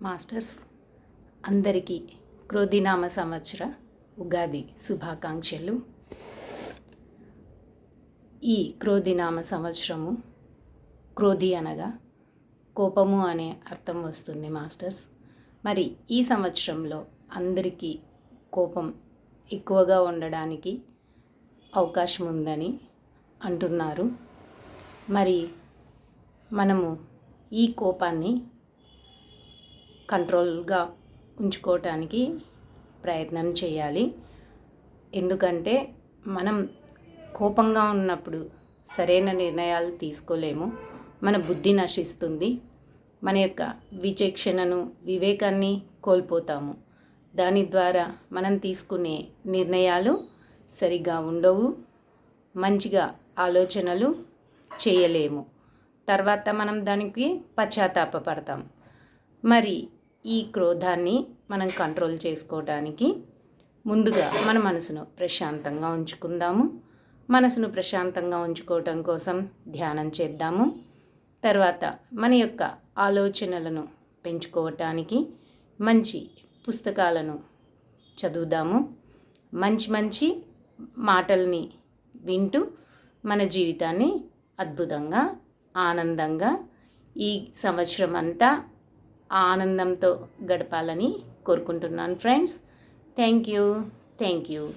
Masters అందరికీ క్రోధినామ సంవత్సర ఉగాది శుభాకాంక్షలు. ఈ క్రోధినామ సంవత్సరము క్రోధి అనగా కోపము అనే అర్థం వస్తుంది మాస్టర్స్. మరి ఈ సంవత్సరంలో అందరికీ కోపం ఎక్కువగా ఉండడానికి అవకాశం ఉందని అంటున్నారు. మరి మనము ఈ కోపాన్ని కంట్రోల్గా ఉంచుకోవటానికి ప్రయత్నం చేయాలి. ఎందుకంటే మనం కోపంగా ఉన్నప్పుడు సరైన నిర్ణయాలు తీసుకోలేము. మన బుద్ధి నశిస్తుంది. మన యొక్క విచక్షణను వివేకాన్ని కోల్పోతాము. దాని ద్వారా మనం తీసుకునే నిర్ణయాలు సరిగా ఉండవు. మంచిగా ఆలోచనలు చేయలేము. తర్వాత మనం దానికి పశ్చాత్తాపడతాం మరి ఈ క్రోధాన్ని మనం కంట్రోల్ చేసుకోవడానికి ముందుగా మన మనసును ప్రశాంతంగా ఉంచుకుందాము. మనసును ప్రశాంతంగా ఉంచుకోవటం కోసం ధ్యానం చేద్దాము. తర్వాత మన యొక్క ఆలోచనలను పెంచుకోవటానికి మంచి పుస్తకాలను చదువుదాము. మంచి మంచి మాటల్ని వింటూ మన జీవితాన్ని అద్భుతంగా ఆనందంగా ఈ సంవత్సరం అంతా ఆనందంతో గడపాలని కోరుకుంటున్నాను friends. Thank you. Thank you.